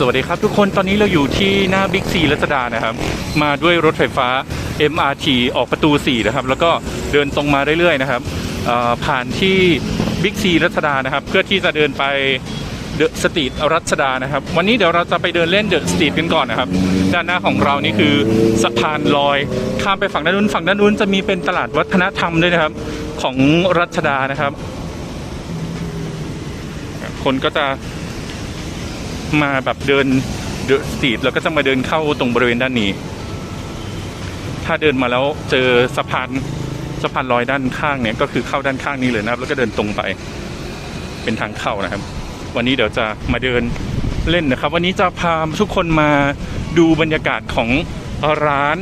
สวัสดีครับทุกคนตอนนี้เราอยู่ที่หน้าบิ๊กซีรัชดานะครับ มาด้วยรถไฟฟ้า MRT ออกประตู 4 นะครับ แล้วก็เดินตรงมาเรื่อยๆนะครับผ่านที่บิ๊กซีรัชดานะครับ เพื่อที่จะเดินไปเดอะสตรีทรัชดานะครับ วันนี้เดี๋ยวเราจะไปเดินเล่นเดอะสตรีทกันก่อนนะครับ ด้านหน้าของเรานี่คือสะพานลอย ข้ามไปฝั่งด้านนู้นฝั่งด้านนู้นจะมีเป็นตลาดวัฒนธรรมด้วยนะครับ ของรัชดานะครับ คนก็จะ มาแบบเดินเดอะสตรีทแล้วก็จะมาเดินเข้าตรงบริเวณด้านนี้ ถ้าเดินมาแล้วเจอสะพานสะพานลอยด้านข้างเนี่ยก็คือเข้าด้านข้างนี้เลยนะครับ แล้วก็เดินตรงไปเป็นทางเข้านะครับ วันนี้เดี๋ยวจะมาเดินเล่นนะครับ วันนี้จะพาทุกคนมาดูบรรยากาศของร้าน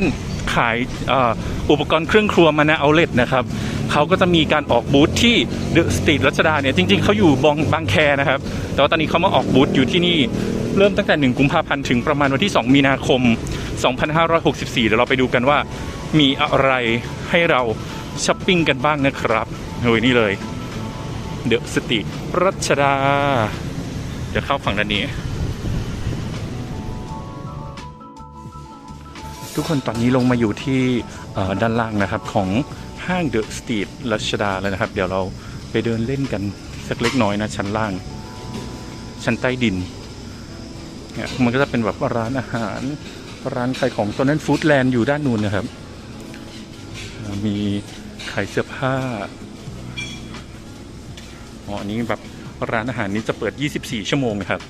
ขายอ,อุปกรณ์เครื่องครัวมานาเอาเลตนะครับ เขาก็จะมีการออกบูธที่เดอะสตรีทรัชดาเนี่ยจริง ๆเขาอยู่บางบางแคนะครับ แต่ว่าตอนนี้เขามาออกบูธอยู่ที่นี่เริ่มตั้งแต่ 1 กุมภาพันธ์ถึงประมาณวันที่ 2 มีนาคม 2564 เดี๋ยวเราไปดูกันว่า มีอะไรให้เราช้อปปิ้งกันบ้างนะครับโอ้ยนี่เลยเดอะสตรีทรัชดา เดี๋ยวเข้าฝั่งด้านนี้ ทุกคนตอนนี้ลงมาอยู่ที่ด้านล่างนะครับของ ห้างเดอะสตรีทรัชดาแล้วนะครับ เดี๋ยวเราไปเดินเล่นกันสักเล็กน้อยนะ ชั้นล่าง ชั้นใต้ดินเนี่ยมันก็จะเป็นแบบร้านอาหาร ร้านขายของตอนนั้นฟู้ดแลนด์อยู่ด้านนู้นนะครับ มีขายเสื้อผ้าอ๋ออันนี้แบบร้านอาหารนี้จะเปิด 24 ชั่วโมงนะครับ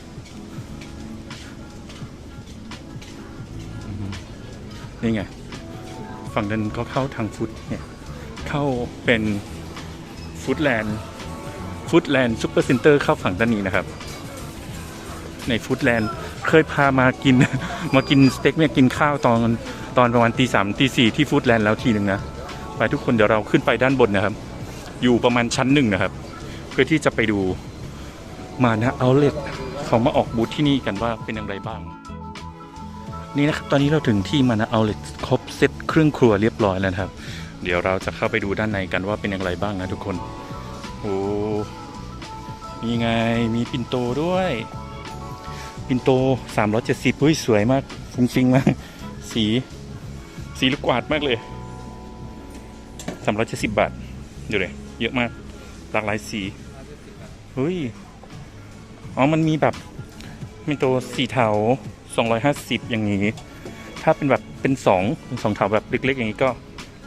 นี่ไง ฝั่งนั้นก็เข้าทางฟุตเนี่ย เข้าเป็นฟุตแลนด์ฟุตแลนด์ซูเปอร์เซ็นเตอร์เข้าฝั่งด้านนี้นะครับ ในฟุตแลนด์เคยพามากิน มากินสเต็กเนี่ยกินข้าวตอนตอนประมาณตีสามตีสี่ที่ฟุตแลนด์แล้วทีหนึ่งนะไปทุกคนเดี๋ยวเราขึ้นไปด้านบนนะครับ อยู่ประมาณชั้นหนึ่งนะครับ เพื่อที่จะไปดูมานะเอาเล t เขามาออกบูธที่นี่กันว่าเป็นอย่างไรบ้าง นี่นะครับ ตอนนี้เราถึงที่มานะเอาเล t ครบเซตเครื่องครัวเรียบร้อยแล้วครับ เดี๋ยวเราจะเข้าไปดูด้านในกันว่าเป็นอย่างไรบ้างนะทุกคน โอ้มีไง มีปินโตด้วย ปินโต 370อุ้ยสวยมาก ฟุ้งฟิ้งมาก สี สีลูกกวาดมากเลย 370 บาท ดูเลย เยอะมาก หลากหลายสีเฮ้ย อ๋อ มันมีแบบปินโตสีเทา250 อย่างนี้ ถ้าเป็นแบบเป็นสองสองเถาแบบเล็กๆอย่างนี้ก็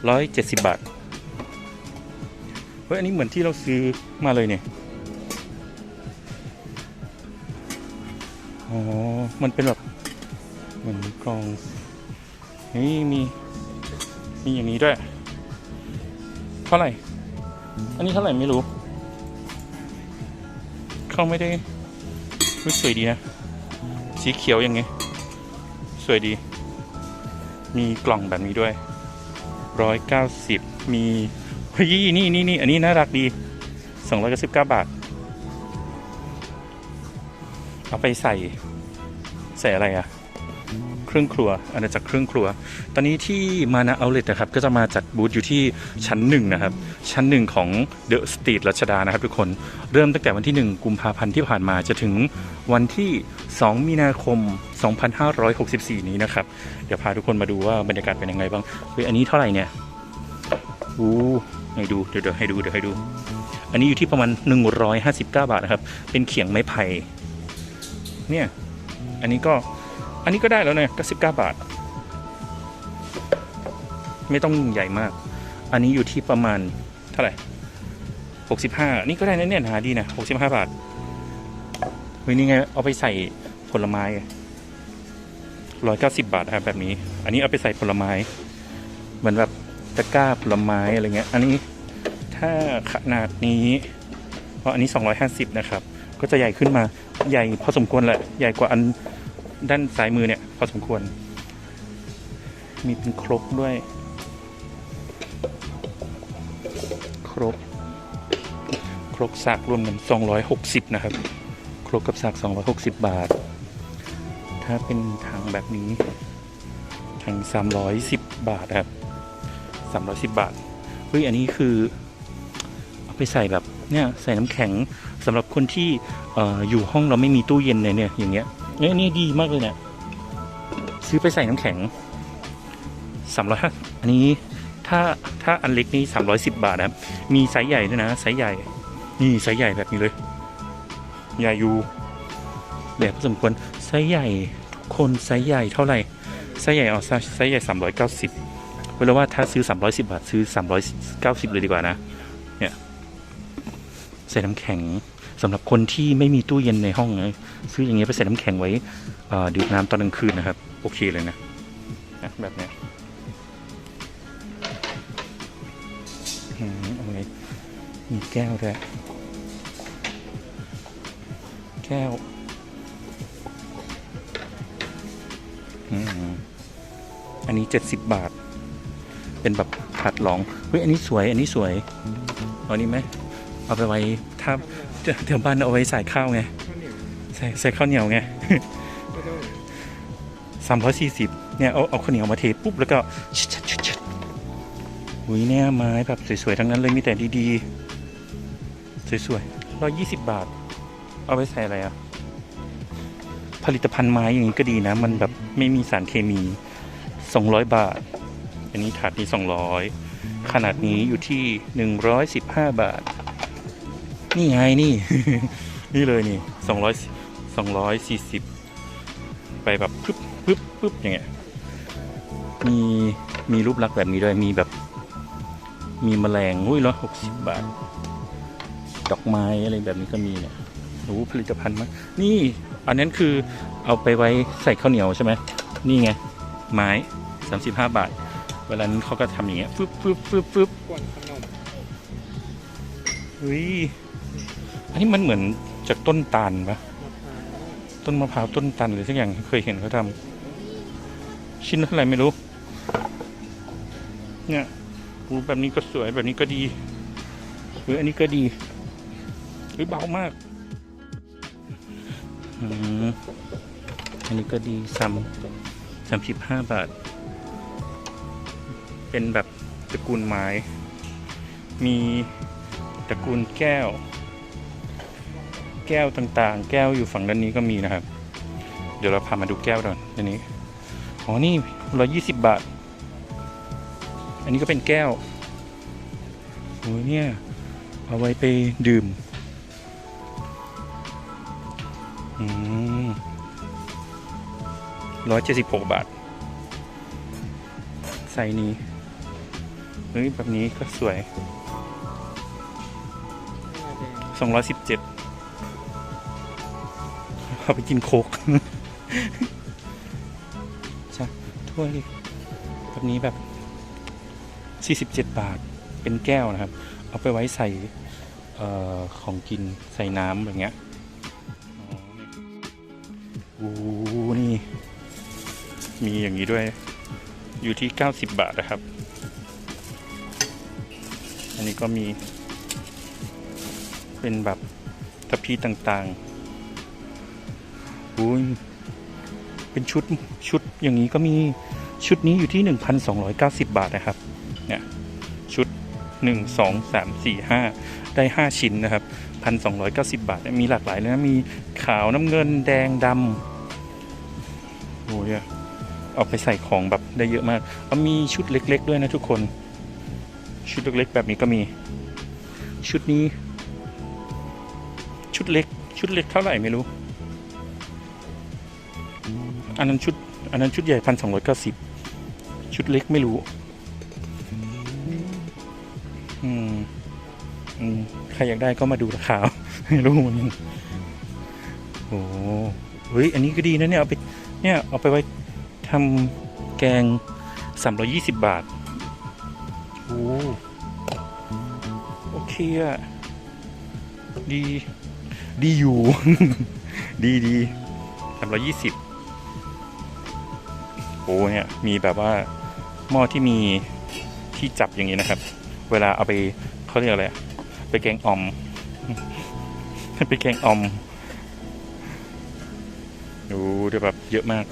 ร้อยเจ็ดสิบบาท เฮ้ย อันนี้เหมือนที่เราซื้อมาเลยเนี่ย อ๋อ มันเป็นแบบ เหมือนกล่อง นี่มี มีอย่างนี้ด้วย เท่าไหร่ อันนี้เท่าไหร่ไม่รู้ เขาไม่ได้เฮ้สวยดีนะ สีเขียวอย่างไงสวยดี มีกล่องแบบนี้ด้วย ร้อยเก้าสิบมีเฮ้ยนี่นี่นี่อันนี้น่ารักดีสองร้อยเก้าสิบเก้าบาท เอาไปใส่ ใส่อะไรอะ เครื่องครัวอาณาจักรเครื่องครัว ตอนนี้ที่มานะเอาเล t นะครับก็จะมาจัดบูธอยู่ที่ชั้นหนึ่งนะครับ ชั้นหนึ่งของเดอะสตรีทรัชดานะครับทุกคนเริ่มตั้งแต่วันที่ 1 กุมภาพันธ์ที่ผ่านมาจะถึงวันที่ 2 มีนาคม 2564 นี้นะครับ เดี๋ยวพาทุกคนมาดูว่าบรรยากาศเป็นยังไงบ้างเฮ้ยอันนี้เท่าไหร่เนี่ยอู้ให้ดูเดี๋ยวเดี๋ยวให้ดูเดี๋ยวให้ดูอันนี้อยู่ที่ประมาณ 159 บาทนะครับ เป็นเขียงไม้ไผ่ เนี่ย อันนี้ก็ อันนี้ก็ได้แล้วเนี่ยก็19บาท ไม่ต้องใหญ่มาก อันนี้อยู่ที่ประมาณเท่าไหร่65นี่ก็ได้นะเนี่ยหาดีนะ65บห้าทเฮ้ยนี่ไงเอาไปใส่ผลไม้190บาทครับแบบนี้ อันนี้เอาไปใส่ผลไม้ เหมือนแบบตะกร้าผลไม้อะไรเงี้ย อันนี้ถ้าขนาดนี้ เพราะอันนี้ 250 นะครับ ก็จะใหญ่ขึ้นมาใหญ่พอสมควรแหละ ใหญ่กว่าอัน ด้านซ้ายมือเนี่ย พอสมควร มีเป็นครกด้วย ครก ครกสากรวมกัน260 นะครับ ครกกับสาก260 บาท ถ้าเป็นถังแบบนี้ถัง310 บาทครับ310 บาทเฮ้ยอันนี้คือเอาไปใส่แบบเนี่ยใส่น้ำแข็งสำหรับคนที่เอ่ออยู่ห้องเราไม่มีตู้เย็นเลยเนี่ยอย่างเงี้ย เนี่ยนี่ดีมากเลยเนี่ย ซื้อไปใส่น้ำแข็งสามร้อยห้าอันนี้ถ้าถ้าอันเล็กนี่สามร้อยสิบบาทนะครับ มีไซส์ใหญ่ด้วยนะไซส์ใหญ่ นี่ไซส์ใหญ่แบบนี้เลย ใหญ่อยู่แบบสมควรไซส์ใหญ่ทุกคนไซส์ใหญ่เท่าไหร่ไซส์ใหญ่เอาไซส์ไซส์ใหญ่สามร้อยเก้าสิบเวลาว่าถ้าซื้อสามร้อยสิบาทซื้อสามร้อยเก้าสิบเลยดีกว่านะ เนี่ยใส่น้ำแข็ง สำหรับคนที่ไม่มีตู้เย็นในห้องนะซื้ออย่างเงี้ยไปใส่น้ำแข็งไว้ดื่มน้ำตอนกลางคืนนะครับ โอเคเลยนะนะแบบนี้มเอาไงมีแก้วด้วยแก้วอันนี้เจ็ดสิบบาท เป็นแบบผัดหลองเฮ้ยอันนี้สวย อันนี้สวยเอานี้ไหมเอาไปไว้ถ้า แถวบ้านเอาไว้ใส่ข้าวไงใส่ใส่ข้าวเหนียวไงสามร้อยสี่สิบเนี่ยเอาเอาข้าวเหนียวมาเทปุ๊บแล้วก็ชิดชิดชิดหุยเนี่ยไม้แบบสวยๆทั้งนั้นเลยมีแต่ดีๆ สวยๆร้อยยี่สิบบาท เอาไปใส่อะไรอะผลิตภัณฑ์ไม้อย่างนี้ก็ดีนะ มันแบบไม่มีสารเคมีสองร้อยบาท อันนี้ถาดนี้สองร้อยขนาดนี้อยู่ที่หนึ่งร้อยสิบห้าบาท นี่ไงนี่ นี่เลยนี่สองร้อยสองร้อยสี่สิบไปแบบปึ๊บปึ๊บปึ๊บอย่างเงี้ยมีมีรูปลักษณ์แบบนี้ด้วยมีแบบ มีแมลงอุ้ยร้อยหกสิบบาท ดอกไม้อะไรแบบนี้ก็มีเนี่ยโอ้โหผลิตภัณฑ์มากนี่ อันนั้นคือเอาไปไว้ใส่ข้าวเหนียวใช่ไหมนี่ไง ไม้สามสิบห้าบาท เวลานั้นเขาก็ทำอย่างเงี้ยฟึบฟึบฟึบฟึบกวนขนมเฮ้ย อันนี้มันเหมือนจากต้นตาลปะมะต้นมะพร้าวต้นตันหรือสักอย่างเคยเห็นเขาทำชิ้นเท่าไหร่ไม่รู้ เนี่ยรูแบบนี้ก็สวยแบบนี้ก็ดีหรืออันนี้ก็ดีหรือเบามากอันนี้ก็ดีซ้ำสามสิบห้าบาท เป็นแบบตระกูลไม้ มีตระกูลแก้ว แก้วต่างๆ แก้วอยู่ฝั่งด้านนี้ก็มีนะครับ เดี๋ยวเราพามาดูแก้วก่อนอันนี้อ๋อนี่ร้อยี่สิบบาท อันนี้ก็เป็นแก้วโอ้ยเนี่ยเอาไว้ไปดื่มอืมร้อยเจ็ดสิบหกบาทไซนี้เฮ้ยแบบนี้ก็สวยสองร้อยสิบเจ็ด เอาไปกินโคกใช่ถ้วยแบบนี้แบบสี่สิบาท เป็นแก้วนะครับ เอาไปไว้ใส่ออของกินใส่น้ำอย่างเงี้ยอ๋อนี่โอ้นี่ มีอย่างนี้ด้วย อยู่ที่ 90 บาทนะครับ อันนี้ก็มี เป็นแบบทัพพีต่างๆ อุ้ยเป็นชุดชุดอย่างนี้ก็มีชุดนี้อยู่ที่ 1,290 บาทนะครับ เนี่ยชุด 1 2 3 4 5 ได้ 5 ชิ้นนะครับ 1,290 บาท มีหลากหลายเลยนะ มีขาวน้ำเงินแดงดำโอ้ยเอาไปใส่ของแบบได้เยอะมากแล้วมีชุดเล็ก ๆ ด้วยนะทุกคน ชุดเล็ก ๆ แบบนี้ก็มี ชุดนี้ ชุดเล็ก ชุดเล็กเท่าไหร่ไม่รู้ อันนั้นชุดอันนั้นชุดใหญ่พันสองร้อยเก้าสิบชุดเล็กไม่รู้ อืมอืมใครอยากได้ก็มาดูราคาไม่รู้หมือนกันโอ้เฮ้ย อันนี้ก็ดีนะเนี่ย เอาไป เนี่ย เอาไปไว้ทำแกงสามร้อยี่สิบบาท โอ้โอเคอะดี ดีอยู่ ดีดีสามร้อยี่สิบ โอ้เนี่ยมีแบบว่าหม้อที่มีที่จับอย่างนี้นะครับ เวลาเอาไปเขาเรียกอะไรไปแกงอ่อมไปแกงอ่อมดูเดี๋ยวแบบเยอะมาก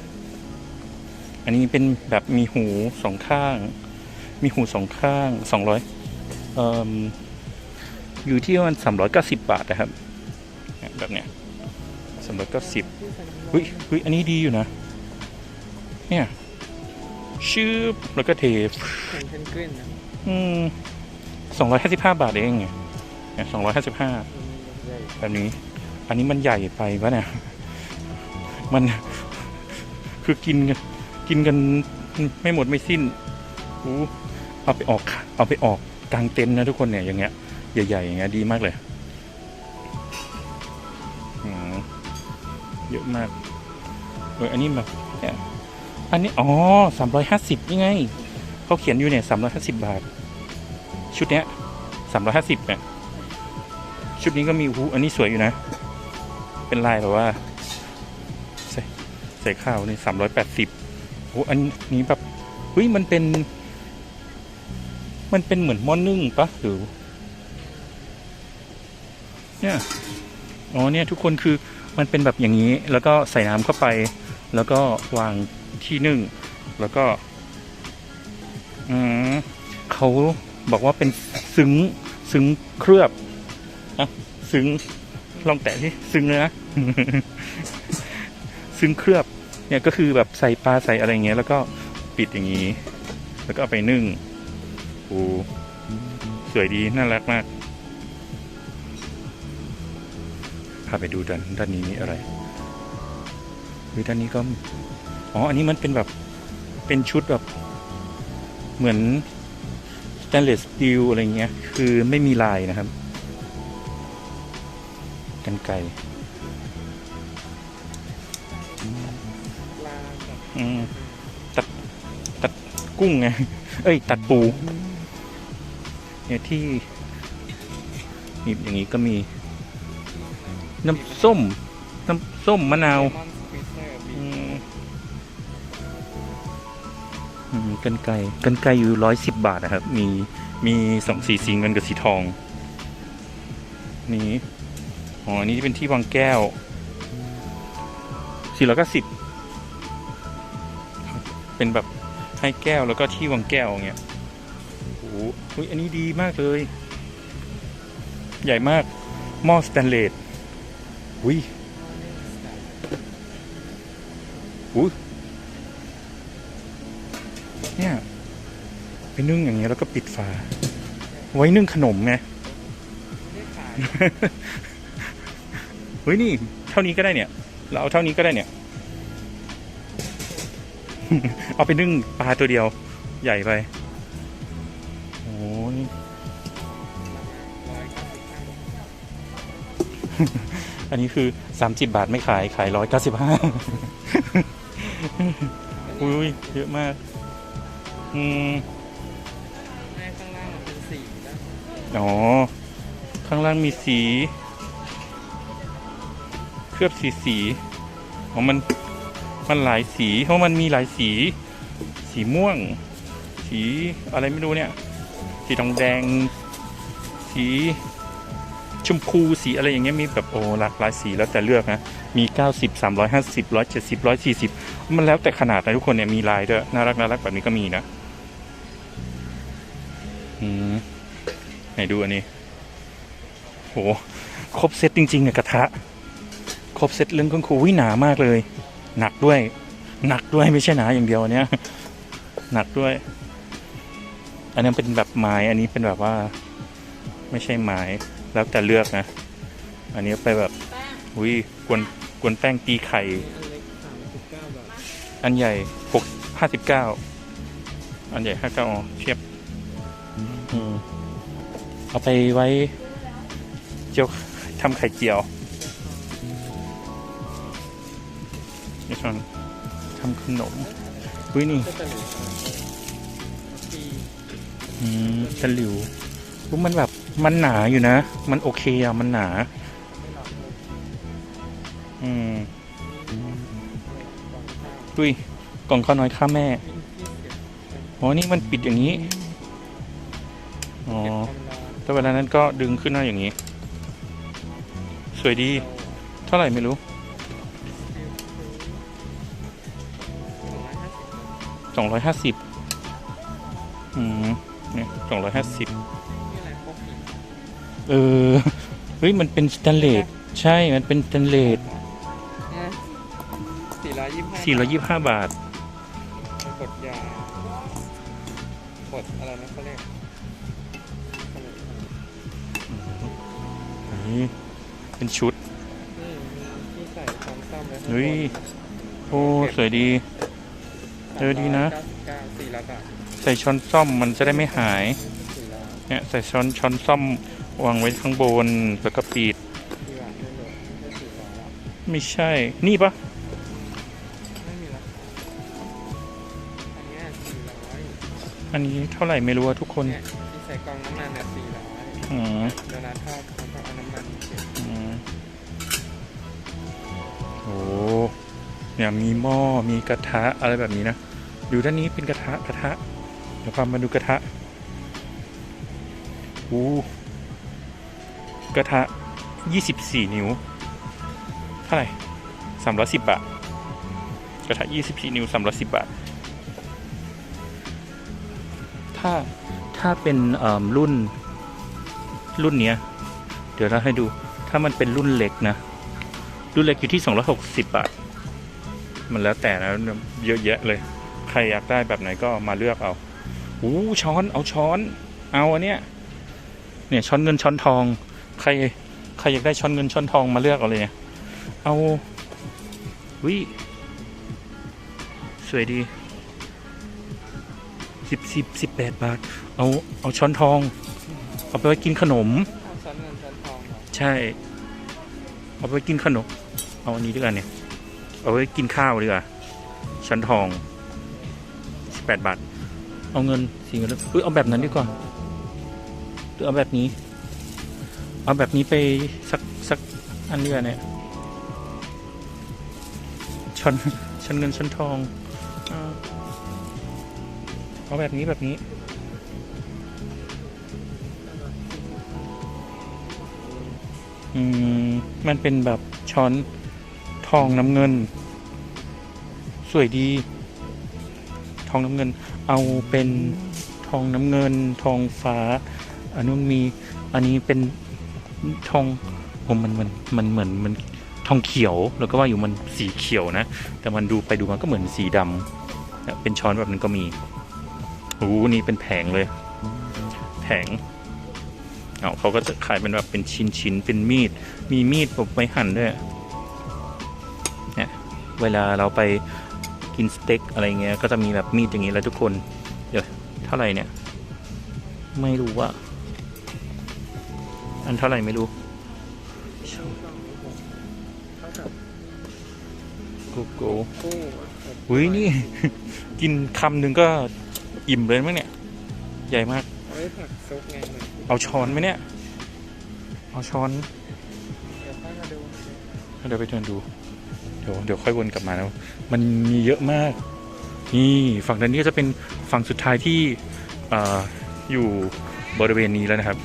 อันนี้เป็นแบบมีหูสองข้าง มีหูสองข้างสองร้อยออยู่ที่ประมาณสามร้อยเก้าสิบบาทนะครับ แบบเนี้ยสามร้อยเก้าสิบเฮ้ยเฮ้ยอันนี้ดีอยู่นะ เนี่ย ชืบแล้วก็เทแข่งเพนกวินนะอืมสองร้อยห้าสิบห้าบาทเองเนี่ยสองร้อยห้าสิบห้ามันใหญ่แบบนี้ อันนี้มันใหญ่ไปปะเนี่ย มันคือกินกันกินกันไม่หมดไม่สิ้นอู้เอาไปออกเอาไปออกกลางเต็นท์นะทุกคนเนี่ยอย่างเงี้ยใหญ่ๆอย่างเงี้ยดีมากเลยอืมเยอะมากเอออันนี้แบบเนี่ย อันนี้ อ๋อสามร้อยห้าสิบยังไง เขาเขียนอยู่เนี่ยสามร้อยห้าสิบบาท ชุดเนี้ยสามร้อยห้าสิบเนี่ยชุดนี้ก็มีหูอันนี้สวยอยู่นะ เป็นลายแบบว่า ใส่ใส่ข้าวนี่สามร้อยแปดสิบโอ้อันนี้แบบเฮ้ยมันเป็น มันเป็นเหมือนหม้อนนึ่งปะหรือเนี่ยอ๋อเนี่ยทุกคนคือมันเป็นแบบอย่างนี้ แล้วก็ใส่น้ำเข้าไป แล้วก็วาง ที่นึ่ง แล้วก็อืมเขาบอกว่าเป็นซึ้งซึ้งเคลือบอะซึ้งลองแตะที่ซึ้งเลยนะซึ้งเคลือบ เนี่ยก็คือแบบใส่ปลาใส่อะไรเงี้ย แล้วก็ปิดอย่างนี้ แล้วก็เอาไปนึ่งโอ้สวยดีน่ารักมากพาไปดูด้านด้านนี้มีอะไรหรือด้านนี้ก็ อ๋อ อันนี้มันเป็นแบบ เป็นชุดแบบ เหมือน stainless steel อะไรเงี้ย คือไม่มีลายนะครับ กันไกรลาแบบอืมตัดตัดกุ้งไง เอ้ย ตัดปู เนี่ยที่นี่อย่างนี้ก็มี น้ำส้ม น้ำส้มมะนาว กันไกรกันไกรอยู่ร้อยสิบบาทนะครับ มีมีสองสีสีเงินกับสีทอง นี้อ๋ออันนี้เป็นที่วางแก้วสี่ร้อยเก้าสิบเป็นแบบให้แก้วแล้วก็ที่วางแก้วอย่างเงี้ยโอ้โหอันนี้ดีมากเลย ใหญ่มากหม้อสแตนเลสอุ้ยอุ้ย นึ่งอย่างเงี้ยแล้วก็ปิดฝา ไว้นึ่งขนมไงเฮ้ยนี่ เท่านี้ก็ได้เนี่ย เราเอาเท่านี้ก็ได้เนี่ย เอาไปนึ่งปลาตัวเดียว ใหญ่ไปโอ้ยอันนี้คือสามสิบบาทไม่ขาย ขายร้อยเก้าสิบห้าอุ้ยเยอะมาก อืม อ๋อ ข้างล่างมีสี เคลือบสีสีอ๋อมันมันหลายสีเพราะมันมีหลายสี สีม่วง สีอะไรไม่รู้เนี่ย สีทองแดง สีชมพูสีอะไรอย่างเงี้ยมีแบบโอ้หลากหลายสีแล้วแต่เลือกนะมี 90 350 170 140 มันแล้วแต่ขนาดนะทุกคนเนี่ยมีลายด้วยน่ารักน่ารักแบบนี้ก็มีนะ ไหนดูอันนี้โหครบเซตจริงๆเนี่ยกระทะ ครบเซตเรื่องเครื่องครัววิหนามากเลย หนักด้วย หนักด้วยไม่ใช่หนาอย่างเดียวอันเนี้ยหนักด้วย อันนั้เป็นแบบไม้อันนี้เป็นแบบว่า ไม่ใช่ไม้แล้วแต่เลือกนะ อันนี้ไปแบบอุ้ยกวนกวนแป้งตีไข่ อันเล็กสามสิบเก้าบาทอันใหญ่หกห้าสิบเก้าอันใหญ่ห้าเก้าเทียบ อืม เอาไปไว้เจียวทำไข่เจียวนี่ชอนทำขนมอุ้ยนี่อืมตะหลิวอุ๊ยมันแบบมันหนาอยู่นะ มันโอเคอะมันหนา อืมดุยกล่องข้าวน้อยข้าแม่ อ๋อ นี่มันปิดอย่างนี้ อ๋อ เก็บความร้อนแต่เวลานั้นก็ดึงขึ้นมาอย่างนี้ สวยดี เท่าไหร่ไม่รู้สองร้อยห้าสิบสองร้อยห้าสิบอืมเนี่ยสองร้อยห้าสิบนี่อะไรพวกหินเออ เฮ้ย มันเป็นสแตนเลส ใช่ มันเป็นสแตนเลสร้อยยี่สิบห้าสี่ร้อยยี่สิบห้าบาทกดยากดอะไรนะเขาเรียก นี่เป็นชุดนี่มีที่ใส่ของซ่อมไว้ข้างบนเฮ้ยโอ้สวยดี เออดีนะเก้าสิบเก้าสี่ร้อยบาทใส่ช้อนซ่อมมันจะได้ไม่หาย สี่ร้อยเนี่ยใส่ช้อนช้อนซ่อมวางไว้ข้างบนแล้วก็ปิด สี่บาทไม่เหลือไม่สี่ร้อยแล้วไม่ใช่ นี่ปะไม่มีราคาอันเนี้ยสี่ร้อยอันนี้เท่าไหร่ไม่รู้อะทุกคนเนี่ย เวลาทอดเขาก็เอาน้ำมันเก็บอืมโอ้เนี่ยมีหม้อมีกระทะอะไรแบบนี้นะดูด้านนี้เป็นกระทะกระทะเดี๋ยวพามาดูกระทะอู้กระทะ 24 นิ้ว เท่าไหร่310 บาท กระทะ 24 นิ้ว 310 บาท ถ้าถ้าเป็นรุ่น รุ่นเนี้ย เดี๋ยวเราให้ดู ถ้ามันเป็นรุ่นเล็กนะ รุ่นเล็กอยู่ที่ 260 บาท มันแล้วแต่นะเยอะแยะเลย ใครอยากได้แบบไหนก็มาเลือกเอาอู้ช้อน เอาช้อน เอาอันเนี้ย เนี่ยช้อนเงินช้อนทอง ใคร ใครอยากได้ช้อนเงินช้อนทองมาเลือกเอาเลยเนี่ย เอาวิสวยดีสิบสิบสิบแปดบาท เอา เอาช้อนทอง เอาไปไว้กินขนมเอาช้อนเงินช้อนทองเหรอใช่ เอาไปกินขนม เอาอันนี้ดีกว่าเนี่ย เอาไว้กินข้าวดีกว่า ชั้นทองสิบแปดบาท เอาเงินสี่เงินเอ้ยเอาแบบนั้นดีกว่าหรือเอาแบบนี้ เอาแบบนี้ไปสักสักอันเดียวาเนี่ยชั้นชั้นเงินชั้นทอง เอาเอาแบบนี้แบบนี้ อืมมันเป็นแบบช้อนทองน้ำเงิน สวยดี ทองน้ำเงิน เอาเป็นทองน้ำเงิน ทองฟ้าอันนู้นมีอันนี้เป็นทองผมมันมันมันเหมือนมันทองเขียวแล้วก็ว่าอยู่มันสีเขียวนะ แต่มันดูไปดูมันก็เหมือนสีดำเป็นช้อนแบบนั้นก็มีโอ้โหนี่เป็นแผงเลย แผง เอาเขาก็จะขายเป็นแบบเป็นชิ้นชิ้นๆเป็นมีด มีมีดแบบไว้หั่นด้วยเนี่ยเวลาเราไปกินสเต็กอะไรเงี้ยก็จะมีแบบมีดอย่างนี้แล้วทุกคน เดี๋ยวเท่าไหร่เนี่ย ไม่รู้ว่า อันเท่าไหร่ไม่รู้กับโกโก้กู้อุ้ยนี่ กินคำหนึ่งก็อิ่มเลยมั้งเนี่ย ใหญ่มาก ผักซุปไงเหมือนที่เอาช้อนไหมเนี่ย เอาช้อน เดี๋ยวค่อยมาดูเดี๋ยวไปเดินดู เดี๋ยวเดี๋ยวค่อยวนกลับมาแล้วมันมีเยอะมาก นี่ฝั่งด้านนี้ก็จะเป็นฝั่งสุดท้ายที่เอ่ออยู่บริเวณนี้แล้วนะครับ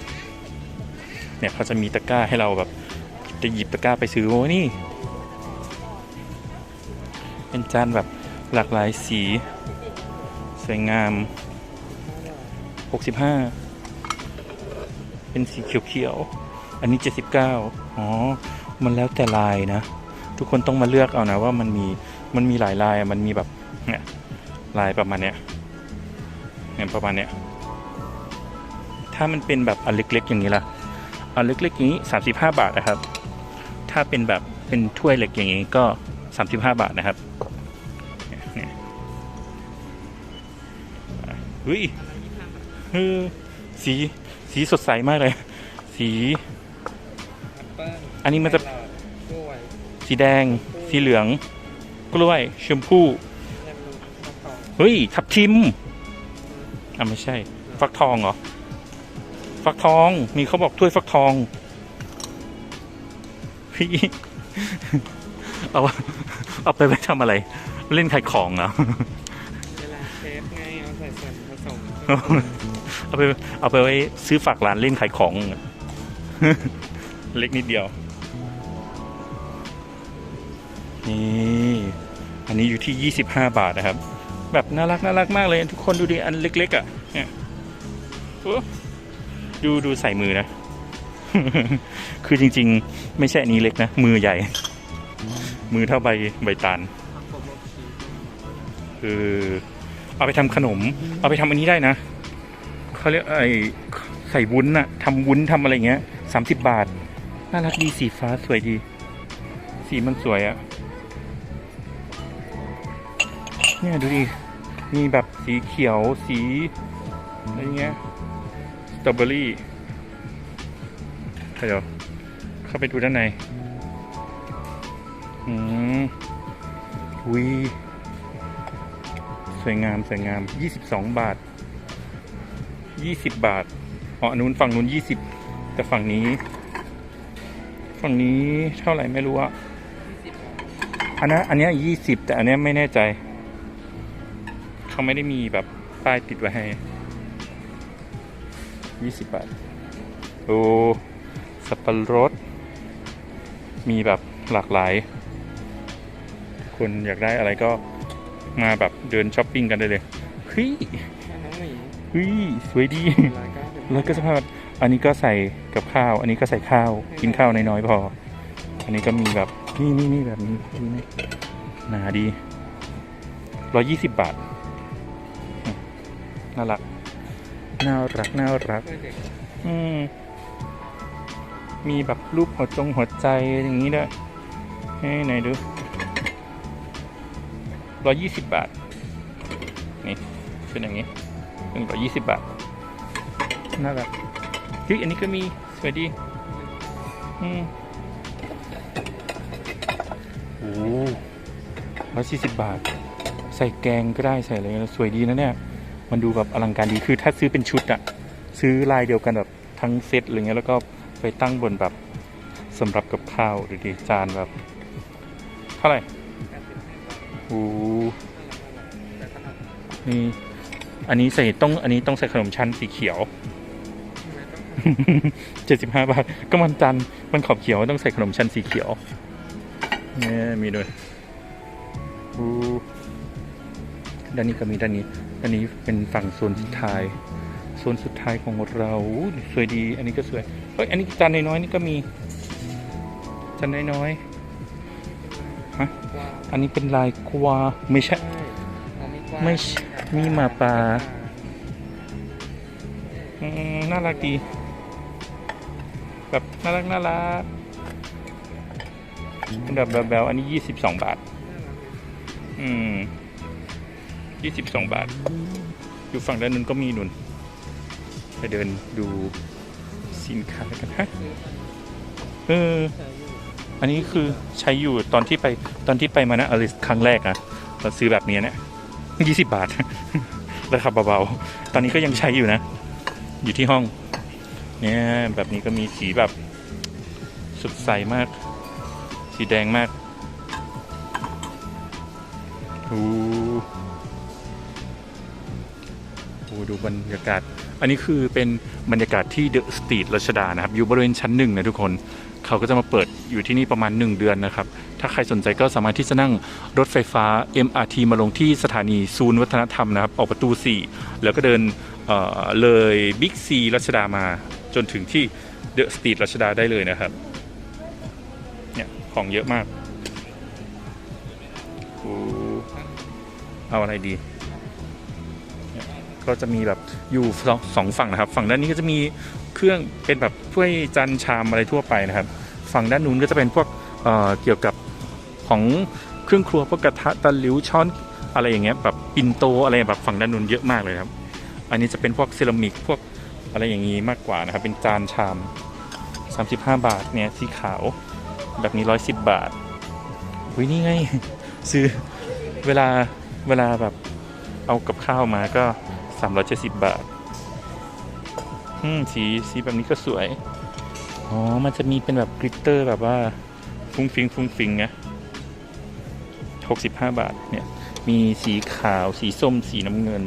เนี่ยเขาจะมีตะกร้าให้เราแบบ จะหยิบตะกร้าไปซื้อโอ้นี่ เป็นจานแบบหลากหลายสี สวยงาม 65 เป็นสีเขียวๆ อันนี้ 79 อ๋อ มันแล้วแต่ลายนะ ทุกคนต้องมาเลือกเอานะว่ามันมีมันมีหลายลายมันมีแบบเนี่ยลายประมาณเนี้ยเนี่ยประมาณเนี้ยถ้ามันเป็นแบบอันเล็กๆ อย่างนี้ล่ะอันเล็กๆอย่างนี้สามสิบาทนะครับ ถ้าเป็นแบบเป็นถ้วยเล็กอย่างนี้ก็สามสิบาทนะครับเฮ้ย เออสีสีสดใสมากเลย สีแอปเปิ้ลอันนี้มันจะแครอทกล้วยสีแดง สีเหลือง กล้วย ชมพู่แยมมะพร้าวเฮ้ย ทับทิม อะ ไม่ใช่ ฟักทองเหรอ ฟักทอง มีเขาบอกถ้วยฟักทอง พี่ เอาเอาไปไว้ทำอะไร เล่นขายของเหรอเวลาเชฟไง เอาใส่ส่วนผสม เอาไปเอาไปไว้ซื้อฝากร้านเล่นขายของ เล็กนิดเดียว นี่ อันนี้อยู่ที่ 25 บาทนะครับ แบบน่ารักน่ารักมากเลย ทุกคนดูดิอันเล็กๆอะ่ะเนี่ยโอ้ดูดูใส่มือนะ คือจริง ๆ ไม่ใช่อันนี้เล็กนะ มือใหญ่ มือเท่าใบใบตาลผักโปรโมคือเอาไปทำขนม เอาไปทำอันนี้ได้นะ เขาเรียกไอ้ใส่วุ้นอะทำวุ้นทำอะไรเงี้ยสามสิบบาท น่ารักดีสีฟ้าสวยดี สีมันสวยอะเนี่ยดูดิมีแบบสีเขียวสีอะไรเงี้ยสตรอเบอรี่เดี๋ยวเข้าไปดูด้านใน อืมวิสวยงามสวยงาม 22 บาท 20 บาทอ๋ออันนู้นฝั่งนู้น 20 แต่ฝั่งนี้ ฝั่งนี้เท่าไหร่ไม่รู้อะอันนั้นอันเนี้ยี่สิบแต่อันเนี้ยไม่แน่ใจ เขาไม่ได้มีแบบป้ายติดไว้ให้20บาท โอ้สับปะรด มีแบบหลากหลาย คนอยากได้อะไรก็มาแบบเดินช้อปปิ้งกันได้เลยเฮ้ยน้องหมี เฮ้ยสวยดีรายการแล้วก็สภาพอันนี้ก็ใส่กับข้าว อันนี้ก็ใส่ข้าวกินข้าวน้อยๆพอ อันนี้ก็มีแบบนี่นี่นี่แบบนี้ดีไหมหนาดีร้อยี่สิบบาทอืมน่ารักน่ารักน่ารักเพื่อเด็กอืมมีแบบรูปหัวจงหัวใจอย่างนี้ด้วยเฮ้ยไหนดูร้อยี่สิบบาท นี่ เป็นอย่างนี้ หนึ่งร้อยี่สิบบาทน่ารักเฮ้ยอันนี้ก็มีสวยดีอืมโอ้ร้อยสี่สิบบาท ใส่แกงก็ได้ใส่อะไรก็สวยดีนะเนี่ย มันดูแบบอลังการดีคือถ้าซื้อเป็นชุดอะซื้อลายเดียวกันแบบทั้งเซตอะไรเงี้ยแล้วก็ไปตั้งบนแบบสำหรับกับข้าวดูดิจานแบบ เท่าไหร่โอ้นี่ อันนี้ใส่ต้องอันนี้ต้องใส่ขนมชั้นสีเขียวทำไมต้องเจ็ดสิบห้าบาท ก็มันจันทร์มันขอบเขียวต้องใส่ขนมชั้นสีเขียวเนี่ยมีด้วยอู้ด้านนี้ก็มีด้านนี้ด้านนี้เป็นฝั่งโซนสุดท้ายโซนสุดท้ายของเราอู้สวยดี อันนี้ก็สวยเฮ้ยอันนี้จานน้อยๆนี่ก็มีจานน้อยฮะกว้างๆอันนี้เป็นลายกวาไม่ใช่ใช่เอามีกว้างไม่ใช่ มีหมาป่าน่ารักดี แบบน่ารักน่ารักเป็นแบบแบลๆอันนี้ยี่สิบสองบาท อืมยี่สิบสองบาท อยู่ฝั่งด้านนู้นก็มีนุนไปเดินดูสินค้ากันฮะเออ อันนี้คือใช้อยู่ตอนที่ไปตอนที่ไปมานะอลิสครั้งแรกอะเราซื้อแบบนี้เนี่ย ยี่สิบบาท ราคาเบาๆ ตอนนี้ก็ยังใช้อยู่นะ อยู่ที่ห้อง เนี่ยแบบนี้ก็มีสีแบบสดใสมาก สีแดงมากโอ้โหดูบรรยากาศ อันนี้คือเป็นบรรยากาศที่เดอะสตรีทรัชดานะครับ อยู่บริเวณชั้นหนึ่งนะทุกคน เขาก็จะมาเปิดอยู่ที่นี่ประมาณ 1 เดือนนะครับ ถ้าใครสนใจก็สามารถที่จะนั่งรถไฟฟ้า MRT มาลงที่สถานีศูนย์วัฒนธรรมนะครับ ออกประตู 4 แล้วก็เดินเเลยบิ๊กซีรัชดามาจนถึงที่เดอะสตรีทรัชดาได้เลยนะครับ เนี่ย ของเยอะมากเอาอะไรดี ก็จะมีแบบอยู่สองสองฝั่งนะครับ ฝั่งด้านนี้ก็จะมี เครื่องเป็นแบบถ้วยจานชามอะไรทั่วไปนะครับ ฝั่งด้านนู้นก็จะเป็นพวกเเกี่ยวกับของเครื่องครัวพวกกระทะตะหลิวช้อนอะไรอย่างเงี้ยแบบปินโตอะไรแบบฝั่งด้านนู้นเยอะมากเลยครับ อันนี้จะเป็นพวกเซรามิกพวกอะไรอย่างงี้มากกว่านะครับ เป็นจานชาม 35 บาทเนี่ยสีขาวแบบนี้ 110 บาทวินี่ไงซื้อเวลาเวลาแบบเอากับข้าวมาก็ 370 บาท อืมสีสีแบบนี้ก็สวย อ๋อ มันจะมีเป็นแบบกลิตเตอร์แบบว่าฟุ้งฟิงฟุ้งฟิงนะ65บห้าบาทเนี่ย มีสีขาวสีส้มสีน้ำเงิน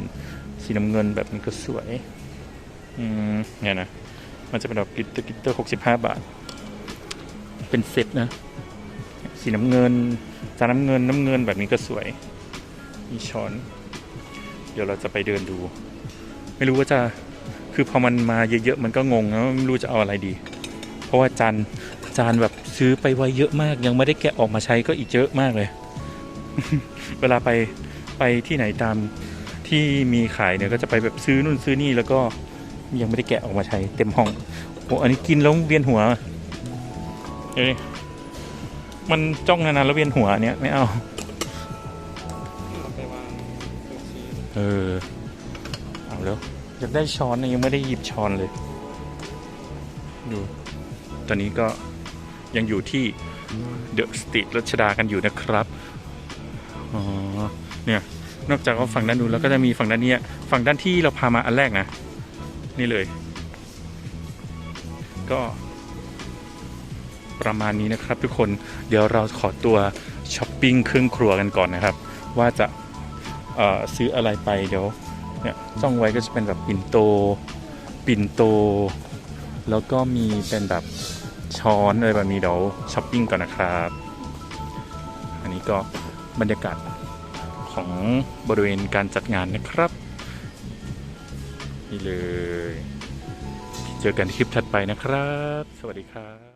สีน้ำเงินแบบนี้ก็สวย อืมเนี่ยนะ มันจะเป็นแบบกลิตเตอร์กลิตเตอร์65บห้าบาท เป็นเซตนะ สีน้ำเงินจานน้ำเงินน้ำเงินแบบนี้ก็สวย มีช้อน เดี๋ยวเราจะไปเดินดู ไม่รู้ว่าจะ คือพอมันมาเยอะๆมันก็งงนะว่าไม่รู้จะเอาอะไรดี เพราะว่าจานจานแบบซื้อไปไว้เยอะมาก ยังไม่ได้แกะออกมาใช้ก็อีกเยอะมากเลย เวลาไปไปที่ไหนตามที่มีขายเนี่ยก็จะไปแบบซื้อนู่นซื้อนี่แล้วก็ยังไม่ได้แกะออกมาใช้เต็มห้องโอ้อันนี้กินแล้วเวียนหัวเดี๋ยมันจ้องนานๆแล้วเวียนหัวเนี้ยไม่เอาเออเอาแล้ว อยากได้ช้อนนะยังไม่ได้หยิบช้อนเลย ดู ตอนนี้ก็ยังอยู่ที่เดอะสตรีทรัชดากันอยู่นะครับ อ๋อ เนี่ย นอกจากว่าฝั่งด้านนู้นแล้วก็จะมีฝั่งด้านนี้ ฝั่งด้านที่เราพามาอันแรกนะ นี่เลย ก็ประมาณนี้นะครับทุกคน เดี๋ยวเราขอตัวช้อปปิ้งเครื่องครัวกันก่อนนะครับ ว่าจะซื้ออะไรไปเดี๋ยว เนี่ยจ้องไว้ก็จะเป็นแบบปิ่นโตปิ่นโต แล้วก็มีเป็นแบบช้อนอะไรแบบนี้เดี๋ยวช้อปปิ้งก่อนนะครับ อันนี้ก็บรรยากาศของบริเวณการจัดงานนะครับนี่เลย เจอกันคลิปถัดไปนะครับ สวัสดีครับ